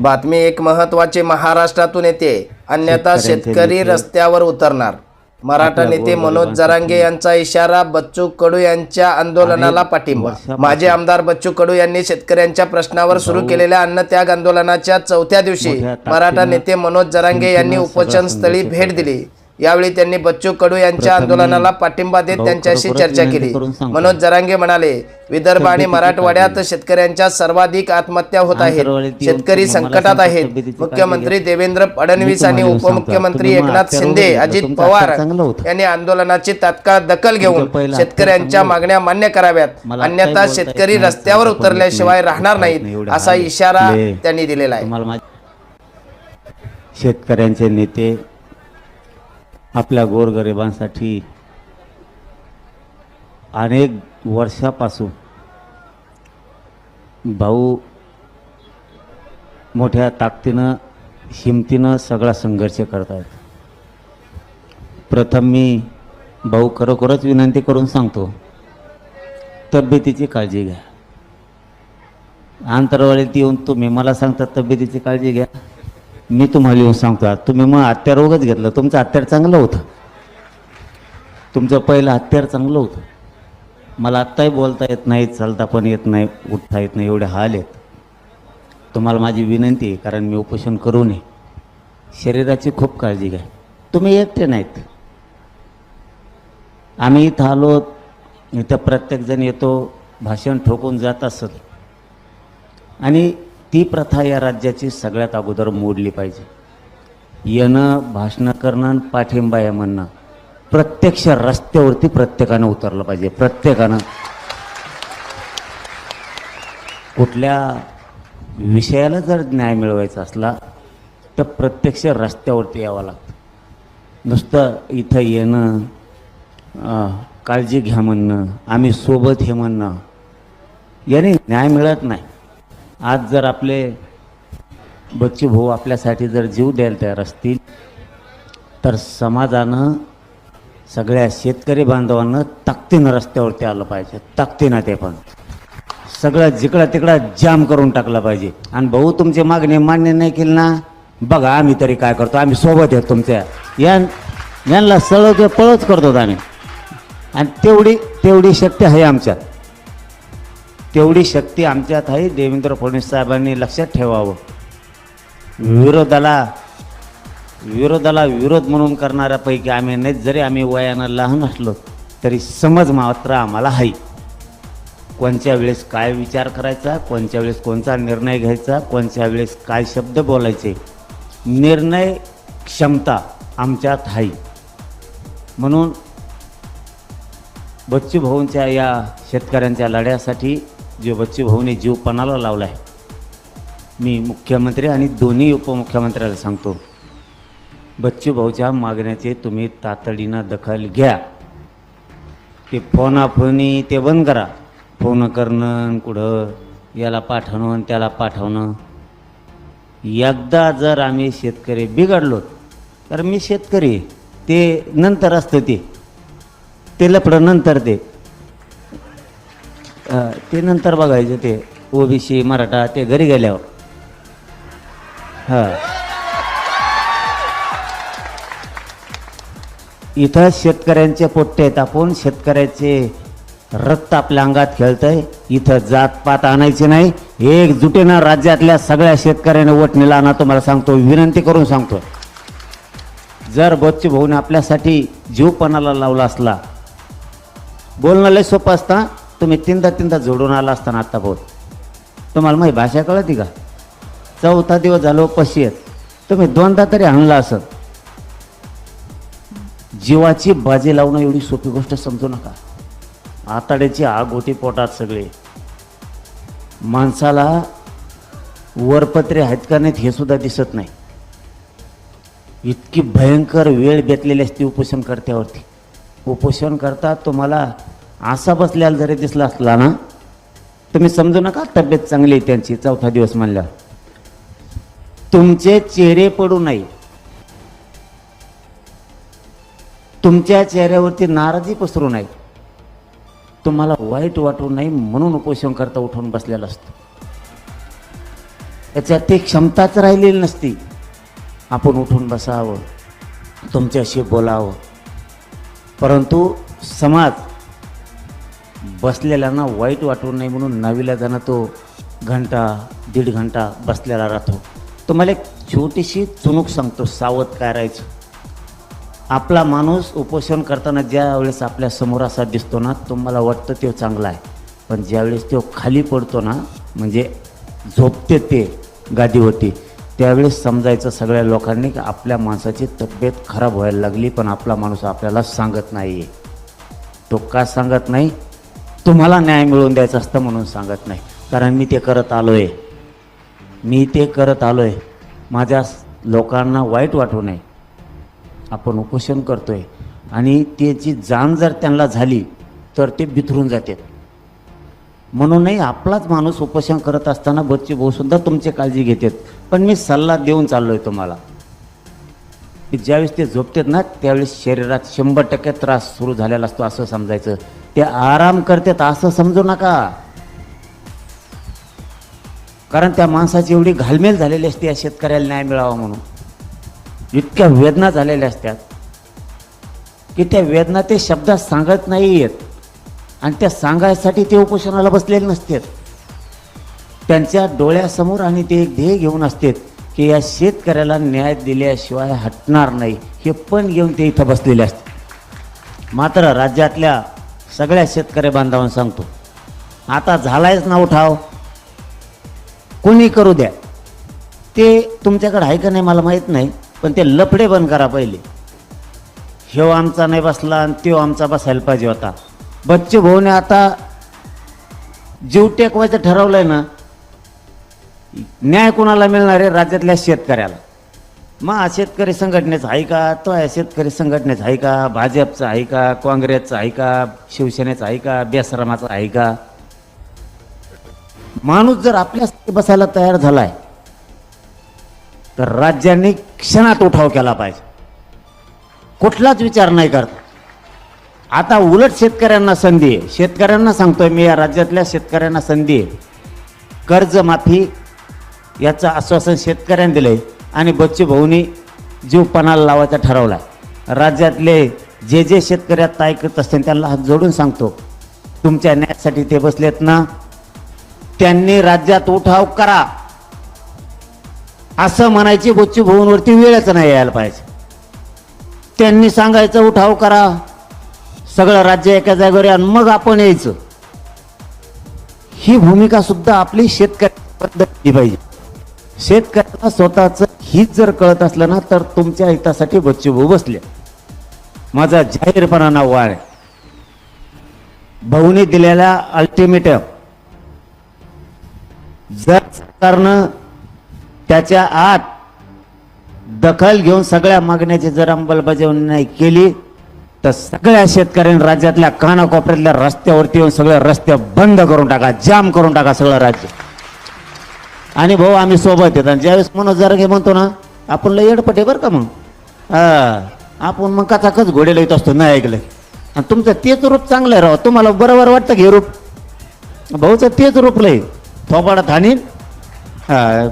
बातमी एक महत्वाची महाराष्ट्रातून येते. अन्यथा शेतकरी रस्त्यावर उतरणार. मराठा नेते मनोज जरांगे यांचा इशारा बच्चू कडू यांच्या आंदोलनाला पाठिंबा. माजी आमदार बच्चू कडू यांनी शेतकऱ्यांच्या प्रश्नावर सुरू भाऊ केलेल्या अन्नत्याग आंदोलनाच्या चौथ्या दिवशी मराठा नेते मनोज जरांगे यांनी उपोषणस्थळी भेट. दिली. यावेळी त्यांनी बच्चू कडू यांच्या आंदोलनाला पाठिंबा देत त्यांच्याशी चर्चा केली. मनोज जरांगे म्हणाले विदर्भ आणि मराठवाड्यात. शेतकऱ्यांच्या सर्वाधिक आत्महत्या होत आहेत शेतकरी संकटात आहेत मुख्यमंत्री. देवेंद्र फडणवीस आणि उपमुख्यमंत्री एकनाथ शिंदे अजित पवार. यांनी आंदोलनाची तात्काळ दखल घेऊन शेतकऱ्यांच्या मागण्या मान्य कराव्यात अन्यथा शेतकरी रस्त्यावर उतरल्याशिवाय राहणार नाहीत असा. इशारा. त्यांनी दिलेला आहे शेतकऱ्यांचे नेते आपल्या गोरगरिबांसाठी अनेक वर्षापासून भाऊ मोठ्या ताकदीनं हिमतीनं सगळा संघर्ष करत आहेत प्रथम मी भाऊ खरोखरच विनंती करून सांगतो तब्येतीची काळजी घ्या. अंतरवाळीत येऊन तुम्ही मला सांगता तब्येतीची काळजी घ्या. मी तुम्हाला येऊन सांगतो तुम्ही मग हत्यार रोगच घेतलं तुमचं हत्यार चांगलं होतं. तुमचं पहिलं हत्यार चांगलं होतं. मला आत्ताही बोलता येत नाही चालता पण येत नाही उठता येत नाही एवढे हाल आहेत. तुम्हाला माझी विनंती आहे कारण मी उपोषण करू नये. शरीराची खूप काळजी घ्या. तुम्ही एकटे नाहीत. आम्ही इथं आलो इथं प्रत्येकजण येतो भाषण ठोकून जात असत आणि ती प्रथा या राज्याची सगळ्यात अगोदर मोडली पाहिजे. येणं भाषणं करणं आणि पाठिंबा आहे म्हणणं प्रत्यक्ष रस्त्यावरती प्रत्येकानं उतरलं पाहिजे प्रत्येकानं. कुठल्या विषयाला जर न्याय मिळवायचा असला तर प्रत्यक्ष रस्त्यावरती यावं लागतं. नुसतं इथं येणं काळजी घ्या म्हणणं आम्ही सोबत हे म्हणणं याने न्याय मिळत नाही. आज जर आपले बच्चू भाऊ आपल्यासाठी जर जीव द्यायला तयार असतील तर समाजानं सगळ्या शेतकरी बांधवांना ताकदीनं रस्त्यावरती आलं पाहिजे. ताकदीनं ते पण. सगळं जिकडं तिकडं जाम करून टाकलं पाहिजे. आणि भाऊ तुमची मागणी मान्य नाही केली ना? बघा आम्ही तरी काय करतो? आम्ही सोबत आहेत तुमच्या. या यांना सळव ते पळच करतो आम्ही. आणि तेवढी तेवढी शक्ती आहे आमच्यात तेवढी शक्ती आमच्यात आहे. देवेंद्र फडणवीस साहेबांनी लक्षात ठेवावं. विरोधाला विरोधाला विरोध म्हणून करणाऱ्यापैकी आम्ही नाही जरी आम्ही वयानं लहान असलो तरी समज मात्र आम्हाला आहे. कोणत्या वेळेस काय विचार करायचा कोणत्या वेळेस कोणता निर्णय घ्यायचा कोणत्या वेळेस काय शब्द बोलायचे निर्णय क्षमता आमच्यात आहे. म्हणून बच्चू भाऊंच्या या शेतकऱ्यांच्या लढ्यासाठी जे बच्चे भाऊने जीव पणाला लावला आहे मी मुख्यमंत्री आणि दोन्ही उपमुख्यमंत्र्याला सांगतो बच्चू भाऊच्या मागण्याचे तुम्ही तातडीनं दखल घ्या. ते फोनाफोनी ते बंद करा. फोन करणं कुठं याला पाठवणं आणि त्याला पाठवणं. एकदा जर आम्ही शेतकरी बिघडलो तर मी शेतकरी ते नंतर असतं ते. ते लफडं नंतर ते. ते नंतर बघायचं ते ओबीसी मराठा ते घरी गेल्यावर. हां. इथं शेतकऱ्यांचे पोट्टे आहेत आपण शेतकऱ्याचे रक्त आपल्या अंगात खेळतंय. इथं जातपात आणायची नाही. एकजुटीनं राज्यातल्या सगळ्या शेतकऱ्यांना वटणीला आणा तुम्हाला सांगतो विनंती करून सांगतो. जर बच्चू भाऊने आपल्यासाठी जीवपणाला लावला असला बोलणं लय सोपं असता तुम्ही तीनदा तीनदा जोडून आला असताना आत्ता बोल तुम्हाला माही भाषा कळती का? चौथा दिवस झालो पशी आहेत. तुम्ही दोनदा तरी आणला असत. जीवाची बाजी लावणं एवढी सोपी गोष्ट समजू नका. आताड्याची आग होती पोटात सगळे. माणसाला वरपत्रे आहेत का नाहीत हे सुद्धा दिसत नाही. इतकी भयंकर वेळ बेतलेली असते उपोषण करत्यावरती. उपोषण करता तुम्हाला असा बसल्याला जरी दिसला असला ना तुम्ही समजू नका तब्येत चांगली आहे त्यांची चौथा दिवस म्हणल्यावर तुमचे चेहरे पडू नये. तुमच्या चेहऱ्यावरती नाराजी पसरू नये. तुम्हाला वाईट वाटू नये म्हणून उपोषण करता उठून बसलेला असतो. याच्यात ती क्षमताच राहिलेली नसती. आपण उठून बसावं तुमच्याशी बोलावं. परंतु समाज बसलेल्यांना वाईट वाटू नये म्हणून नवीला जाणं तो घंटा दीड घंटा बसलेला राहतो. तुम्हाला एक छोटीशी चुणूक सांगतो सावध काय राहायचं आपला माणूस उपोषण करताना ज्या वेळेस आपल्यासमोर असा दिसतो ना तुम्हाला वाटतं तो चांगला आहे. पण ज्यावेळेस तो खाली पडतो ना म्हणजे झोपते ते गादीवरती त्यावेळेस समजायचं सगळ्या लोकांनी की आपल्या माणसाची तब्येत खराब व्हायला लागली पण आपला माणूस आपल्याला सांगत नाही आहे तो का सांगत नाही? तुम्हाला न्याय मिळवून द्यायचा असतं म्हणून सांगत नाही. कारण मी ते करत आलो आहे मी ते करत आलो आहे माझ्या लोकांना वाईट वाटू नये. आपण उपोषण करतो आहे आणि त्याची जाण जर त्यांना झाली तर ते बिथरून जाते म्हणूनही आपलाच माणूस उपोषण करत असताना बच्चे भाऊसुद्धा तुमची काळजी घेतात. पण मी सल्ला देऊन चाललो आहे तुम्हाला. की ज्यावेळेस ते झोपतात ना त्यावेळेस शरीरात शंभर टक्के त्रास सुरू झालेला असतो असं समजायचं. ते आराम करतात असं समजू नका. कारण त्या माणसाची एवढी घालमेल झालेली असते या शेतकऱ्याला न्याय मिळावा म्हणून. इतक्या वेदना झालेल्या असतात. की त्या वेदना ते शब्दात सांगत नाही आहेत आणि त्या सांगायसाठी ते उपोषणाला बसलेले नसतात. त्यांच्या डोळ्यासमोर आणि ते एक ध्येय घेऊन असतात की या शेतकऱ्याला न्याय दिल्याशिवाय हटणार नाही. हे पण घेऊन ते इथं बसलेले असतात मात्र राज्यातल्या सगळ्या शेतकरी बांधवांना सांगतो आता झालायच ना उठाव? कोणी करू द्या. ते तुमच्याकडे आहे का नाही मला माहीत नाही पण ते लफडे बंद करा पहिले. ह्यो आमचा नाही बसला आणि त्यो आमचा बसायला पाहिजे होता. बच्चू भाऊने आता जीव टेकवायचं ठरवलंय ना न्याय कोणाला मिळणार आहे? राज्यातल्या शेतकऱ्याला. मग शेतकरी संघटनेचा आहे का? तो या शेतकरी संघटनेचा आहे का? भाजपचा आहे का? काँग्रेसचा आहे का? शिवसेनेचा आहे का? बेसरामाचा आहे का? माणूस जर आपल्यासाठी बसायला तयार झालाय तर राज्यांनी क्षणात उठाव केला पाहिजे. कुठलाच विचार नाही करत. आता उलट शेतकऱ्यांना संधी आहे. शेतकऱ्यांना सांगतोय मी या राज्यातल्या शेतकऱ्यांना संधी आहे. कर्जमाफी याचं आश्वासन शेतकऱ्यांनी दिलंय. आणि बच्चू भाऊनी जीव पणाला लावायचा ठरवला. राज्यातले जे जे शेतकरी आता ऐकत असतील त्यांना हात जोडून सांगतो तुमच्या न्यायासाठी ते बसलेत ना. त्यांनी राज्यात उठाव करा. असं म्हणायची बच्चू भाऊंवरती वेळच नाही यायला पाहिजे. त्यांनी सांगायचं उठाव करा. सगळं राज्य एका जागेवर आणि मग आपण यायचं. ही भूमिका सुद्धा आपली शेतकऱ्यांबद्दल पाहिजे. शेतकऱ्याला स्वतःचं हित जर कळत असलं ना तर तुमच्या हितासाठी बच्चू बसले. माझा जाहीरपणाना वाढ. आहे भाऊने दिलेला अल्टिमेटम जर सरकारनं त्याच्या आत दखल घेऊन सगळ्या मागण्याची जर अंमलबजावणी नाही केली तर सगळ्या शेतकऱ्यांनी राज्यातल्या कानाकोपऱ्यातल्या रस्त्यावरती येऊन सगळे रस्ते बंद करून टाका जाम करून टाका सगळं राज्य. आणि भाऊ आम्ही सोबत येतात आणि ज्यावेळेस मनोज घे म्हणतो ना आपण लय येडपटे बरं का मग? हा. आपण मग कचाकच घोडे लईत असतो नाही ऐकलं. आणि तुमचं तेच रूप चांगलं आहे राव. तुम्हाला बरोबर वाटतं घे हे रूप? भाऊचं तेच रूप लय. थोबाडा हाणीन हा